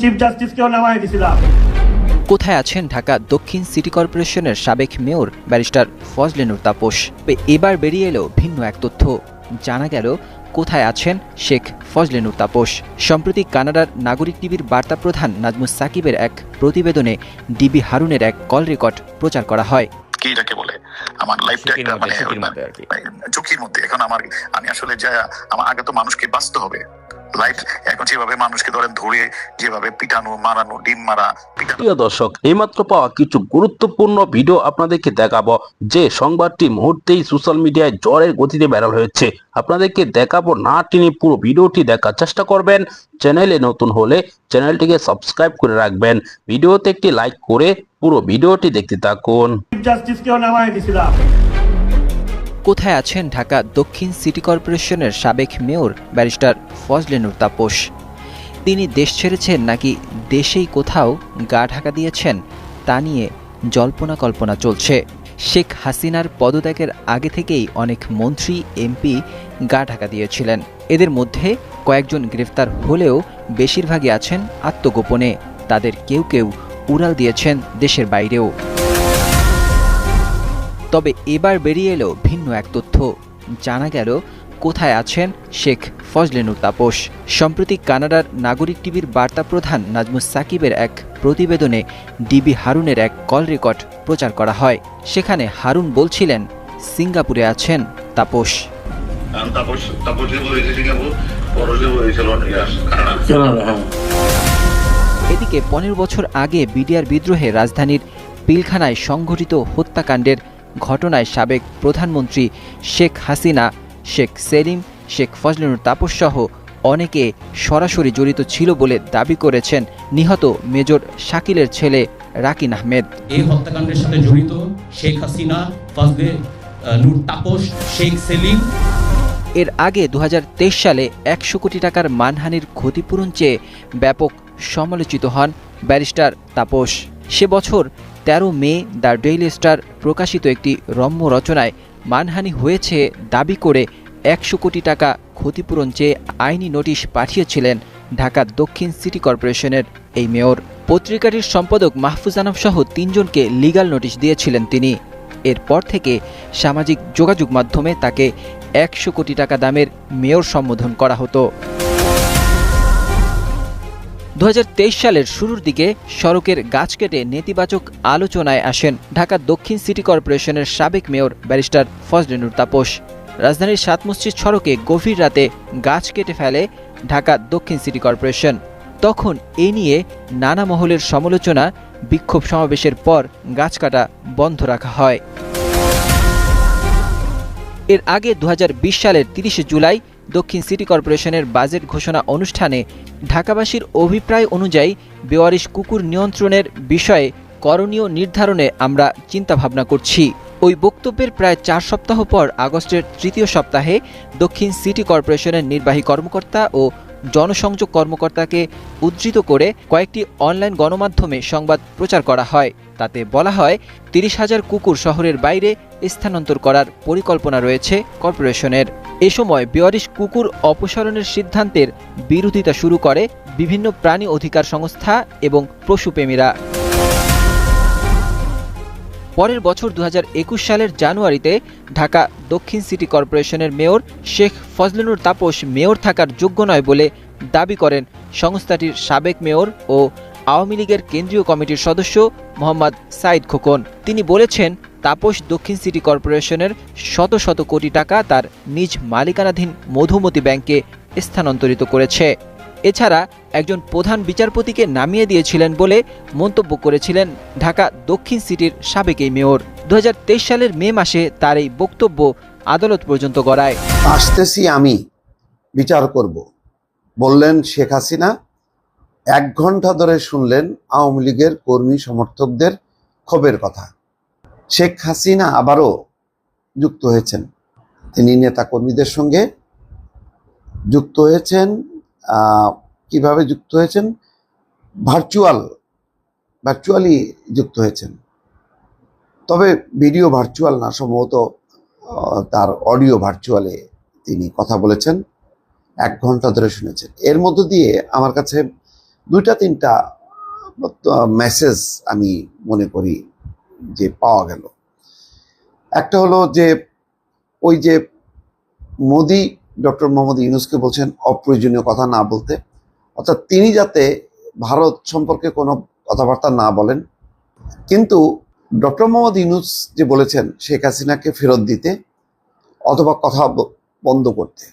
Chief জাস্টিসকেও নামাই দিছিলাম কোথায় আছেন ঢাকা দক্ষিণ সিটি কর্পোরেশনের সাবেক মেয়র ব্যারিস্টার ফজলেনুর তাপস? এবার বেরিয়ে এলো ভিন্ন এক তথ্য। জানা গেল কোথায় আছেন শেখ ফজলেনুর তাপস। সম্প্রতি কানাডার নাগরিক টিভির বার্তা প্রধান নাজমুস সাকিবের এক প্রতিবেদনে ডিবি হারুনের এক কল রেকর্ড প্রচার করা হয়। কি এটাকে বলে? আমার লাইফটা একটা মধ্যে, মানে আর কি। ঝুঁকির মধ্যে। এখন আমার আমি আসলে যা আমার আগে তো মানুষকে বাঁচতে হবে। লাইফ এখন যেভাবে মানুষকে ধরেন ধরে যেভাবে পিটানো মারানো ডিম মারা প্রিয় দর্শক এইমাত্র পাওয়া কিছু গুরুত্বপূর্ণ ভিডিও আপনাদেরকে দেখাবো যে সংবাদটি মুহূর্তেই সোশ্যাল মিডিয়ায় জ্বরের গতিতে ভাইরাল হয়েছে। আপনাদেরকে দেখাবো না টেনে পুরো ভিডিওটি দেখার চেষ্টা করবেন। চ্যানেলে নতুন হলে চ্যানেলটিকে সাবস্ক্রাইব করে রাখবেন। ভিডিওতে একটি লাইক করে পুরো ভিডিওটি দেখতে থাকুন। জাস্টিসকেও নামাই দিছিলাম কোথায় আছেন ঢাকা দক্ষিণ সিটি কর্পোরেশনের সাবেক মেয়র ব্যারিস্টার ফজলেনুর তাপস? তিনি দেশ ছেড়েছেন নাকি দেশেই কোথাও গা ঢাকা দিয়েছেন তা নিয়ে জল্পনা কল্পনা চলছে। শেখ হাসিনার পদত্যাগের আগে থেকেই অনেক মন্ত্রী, এমপি গা ঢাকা দিয়েছিলেন। এদের মধ্যে কয়েকজন গ্রেফতার হলেও বেশিরভাগই আছেন আত্মগোপনে। তাদের কেউ কেউ উড়াল দিয়েছেন দেশের বাইরেও। তবে এবার বেরিয়ে এলো ভিন্ন এক তথ্য। জানা গেল কোথায় আছেন শেখ ফজলেনুর তাপস। সম্প্রতি কানাডার নাগরিক টিভির বার্তা প্রধান নাজমুস সাকিবের এক প্রতিবেদনে ডিবি হারুনের এক কল রেকর্ড প্রচার করা হয়। সেখানে হারুন বলছিলেন সিঙ্গাপুরে আছেন তাপস। কানাডা। এদিকে পনেরো বছর আগে বিডিআর বিদ্রোহে রাজধানীর পিলখানায় সংঘটিত হত্যাকাণ্ডের ঘটনায় সাবেক প্রধানমন্ত্রী শেখ হাসিনা শেখ সেলিম শেখ ফজলুর তাপস সহ অনেকে সরাসরি জড়িত ছিল বলে দাবি করেছেন নিহত মেজর শাকিলের ছেলে রাকিন আহমেদ। এই হত্যাকাণ্ডের সাথে জড়িত শেখ হাসিনা ফজলে নূর তাপস শেখ সেলিম। এর আগে দু হাজার তেইশ সালে একশো কোটি টাকার মানহানির ক্ষতিপূরণ চেয়ে ব্যাপক সমালোচিত হন ব্যারিস্টার তাপস। সে বছর ১৩ মে দ্য ডেইলি স্টার প্রকাশিত একটি রম্য রচনায় মানহানি হয়েছে দাবি করে একশো কোটি টাকা ক্ষতিপূরণ চেয়ে আইনি নোটিশ পাঠিয়েছিলেন ঢাকা দক্ষিণ সিটি কর্পোরেশনের এই মেয়র। পত্রিকাটির সম্পাদক মাহফুজ আনাম সহ তিনজনকে লিগ্যাল নোটিশ দিয়েছিলেন তিনি। এরপর থেকে সামাজিক যোগাযোগ মাধ্যমে তাকে একশো কোটি টাকা দামের মেয়র সম্বোধন করা হতো। দু হাজার তেইশ সালের শুরুর দিকে সড়কের গাছ কেটে নেতিবাচক আলোচনায় আসেন ঢাকা দক্ষিণ সিটি কর্পোরেশনের সাবেক মেয়র ব্যারিস্টার ফজলেনুর তাপস। রাজধানীর সাত মসজিদ সড়কে গভীর রাতে গাছ কেটে ফেলে ঢাকা দক্ষিণ সিটি কর্পোরেশন। তখন এ নিয়ে নানা মহলের সমালোচনা, বিক্ষোভ সমাবেশের পর গাছ কাটা বন্ধ রাখা হয়। এর আগে দু হাজার বিশ সালের তিরিশে জুলাই দক্ষিণ সিটি কর্পোরেশনের বাজেট ঘোষণা অনুষ্ঠানে ঢাকাবাসীর অভিপ্রায় অনুযায়ী বেওয়ারিশ কুকুর নিয়ন্ত্রণের বিষয়ে করণীয় নির্ধারণে আমরা চিন্তাভাবনা করছি। ওই বক্তব্যের প্রায় চার সপ্তাহ পর আগস্টের তৃতীয় সপ্তাহে দক্ষিণ সিটি কর্পোরেশনের নির্বাহী কর্মকর্তা ও জনসংযোগ কর্মকর্তাকে উদ্ধৃত করে কয়েকটি অনলাইন গণমাধ্যমে সংবাদ প্রচার করা হয়। তাতে বলা হয় তিরিশ হাজার কুকুর শহরের বাইরে স্থানান্তর করার পরিকল্পনা রয়েছে কর্পোরেশনের। এ সময় বেয়ারিশ কুকুর অপসারণের সিদ্ধান্তের বিরোধিতা শুরু করে বিভিন্ন প্রাণী অধিকার সংস্থা এবং পশুপ্রেমীরা পরের বছর দু হাজার একুশ সালের জানুয়ারিতে ঢাকা দক্ষিণ সিটি কর্পোরেশনের মেয়র শেখ ফজলুনুর তাপস মেয়র থাকার যোগ্য নয় বলে দাবি করেন সংস্থাটির সাবেক মেয়র ও আওয়ামী লীগের কেন্দ্রীয় কমিটির সদস্য মোহাম্মদ সাইদ খোকন। তিনি বলেছেন, তাপস দক্ষিণ সিটি কর্পোরেশনের শত শত কোটি টাকা তার নিজ মালিকানাধীন মধুমতি ব্যাংকে স্থানান্তরিত করেছে। এছাড়া একজন প্রধান বিচারপতিকে নামিয়ে দিয়েছিলেন বলে মন্তব্য করেছিলেন ঢাকা দক্ষিণ সিটির সাবেক এই মেয়র। দু হাজার তেইশ সালের মে মাসে তার এই বক্তব্য আদালত পর্যন্ত গড়ায়। আসতেছি আমি, বিচার করব। বললেন শেখ হাসিনা এক ঘণ্টা ধরে শুনলেন আওয়ামী লীগের কর্মী সমর্থকদের ক্ষোভের কথা। শেখ হাসিনা আবারও যুক্ত হয়েছেন। তিনি নেতা কর্মীদের সঙ্গে যুক্ত হয়েছেন কীভাবে যুক্ত হয়েছেন? ভার্চুয়াল, ভার্চুয়ালি যুক্ত হয়েছেন। তবে ভিডিও ভার্চুয়াল না, সম্ভবত তার অডিও ভার্চুয়ালে তিনি কথা বলেছেন, এক ঘণ্টা ধরে শুনেছেন। এর মধ্য দিয়ে আমার কাছে দুইটা, তিনটা মেসেজ আমি মনে করি যে পাওয়া গেল। একটা হলো যে ওই যে মোদি, ডক্টর মোহাম্মদ ইউনুসকে বলছেন অপ্রয়োজনীয় কথা না বলতে। অর্থাৎ তিনি যাতে ভারত সম্পর্কে কোনো কথাবার্তা না বলেন। কিন্তু ডক্টর মোহাম্মদ ইউনুস যে বলেছেন, শেখ হাসিনাকে ফেরত দিতে অথবা কথা বন্ধ করতে,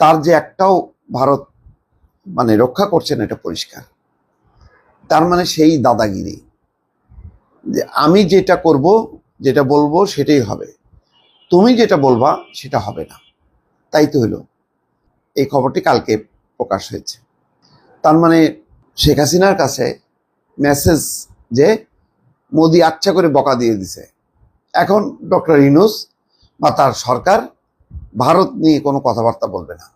তার যে একটাও ভারত মানে রক্ষা করছেন এটা পরিষ্কার। তার মানে সেই দাদাগিরি। যে আমি যেটা করব, যেটা বলব, সেটাই হবে। তুমি যেটা বলবা, সেটা হবে না। তাই তো হলো। এই খবরটি কালকে প্রকাশ হয়েছে। তার মানে শেখ হাসিনার কাছে মেসেজ যে মোদি আচ্ছা করে বকা দিয়ে দিছে। এখন ডক্টর ইনুস বা তার সরকার, ভারত নিয়ে কোনো কথাবার্তা বলবে না।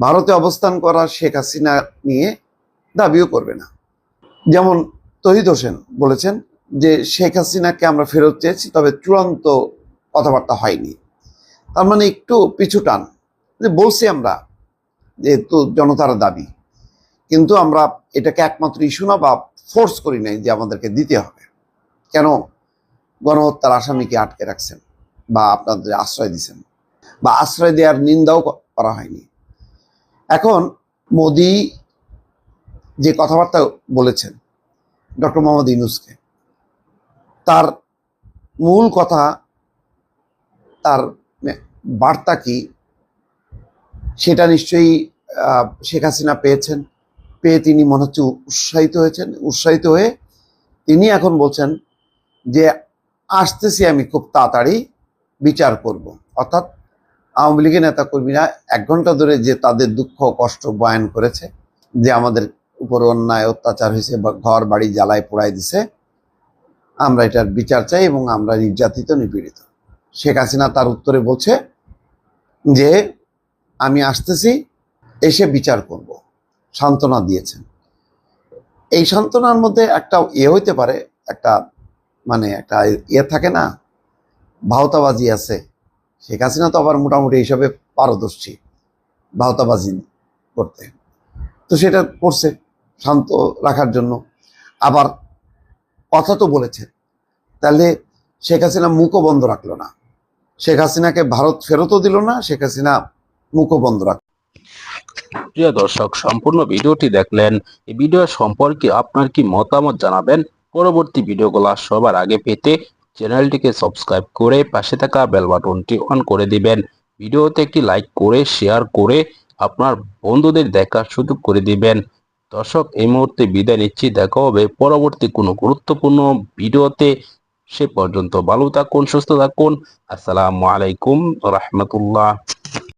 ভারতে অবস্থান করা শেখ হাসিনা নিয়ে দাবিও করবে না। যেমন তহিদ হোসেন বলেছেন যে, শেখ হাসিনাকে আমরা ফেরত চেয়েছি, তবে চূড়ান্ত কথাবার্তা হয়নি। তার মানে একটু পিছু টান। যে, বলছি আমরা, যেহেতু জনতার দাবি, কিন্তু আমরা এটাকে একমাত্র ইস্যু না বা ফোর্স করি নাই যে আমাদেরকে দিতে হবে। কেন? গণহত্যার আসামিকে আটকে রাখছেন বা আপনাদের আশ্রয় দিছেন? বা আশ্রয় দেওয়ার নিন্দাও করা হয়নি। এখন মোদি যে কথাবার্তা বলেছেন, ডক্টর মোহাম্মদ ইউনুসকে, তার মূল কথা, তার বার্তা কি, সেটা নিশ্চয়ই শেখ হাসিনা পেয়েছেন, পেয়ে তিনি মনে হচ্ছে উৎসাহিত হয়েছেন, উৎসাহিত হয়ে তিনি এখন বলছেন যে, আসতেছি আমি খুব তাড়াতাড়ি, বিচার করব। অর্থাৎ আওয়ামী লীগের নেতাকর্মীরা এক ঘণ্টা ধরে যে তাদের দুঃখ, কষ্ট বয়ান করেছে, যে আমাদের উপর অন্যায় অত্যাচার হয়েছে বা ঘর, বাড়ি, জ্বালায় পোড়ায় দিছে, আমরা এটার বিচার চাই এবং আমরা নির্যাতিত, নিপীড়িত। শেখ হাসিনা তার উত্তরে বলছে যে, আমি আসতেছি, এসে বিচার করব। সান্ত্বনা দিয়েছেন। এই সান্ত্বনার মধ্যে একটা ইয়ে হইতে পারে, একটা মানে একটা ইয়ে থাকে না, ভাওতাবাজি আছে। শেখ হাসিনা তো আবার মোটামুটি হিসাবে পারদর্শী, ভাওতাবাজি করতে। তো সেটা করছে, শান্ত রাখার জন্য। আবার কথা তো বলেছে, তাহলে শেখ হাসিনা মুখও বন্ধ রাখল না। শেখ হাসিনাকে ভারত ফেরতও দিল না, শেখ হাসিনা মুখও বন্ধ রাখল। প্রিয় দর্শক, সম্পূর্ণ ভিডিওটি দেখলেন। এই ভিডিও সম্পর্কে আপনার কি মতামত জানাবেন? পরবর্তী ভিডিওগুলো সবার আগে পেতে চ্যানেলটিকে সাবস্ক্রাইব করে পাশে থাকা বেল বাটনটি অন করে দিবেন। ভিডিওতে একটি লাইক করে শেয়ার করে আপনার বন্ধুদের দেখা শুধু করে দিবেন। দর্শক, এই মুহূর্তে বিদায় নিচ্ছি। দেখা হবে পরবর্তী কোনো গুরুত্বপূর্ণ ভিডিওতে। সে পর্যন্ত ভালো থাকুন, সুস্থ থাকুন। আসসালামু আলাইকুম রহমতুল্লাহ।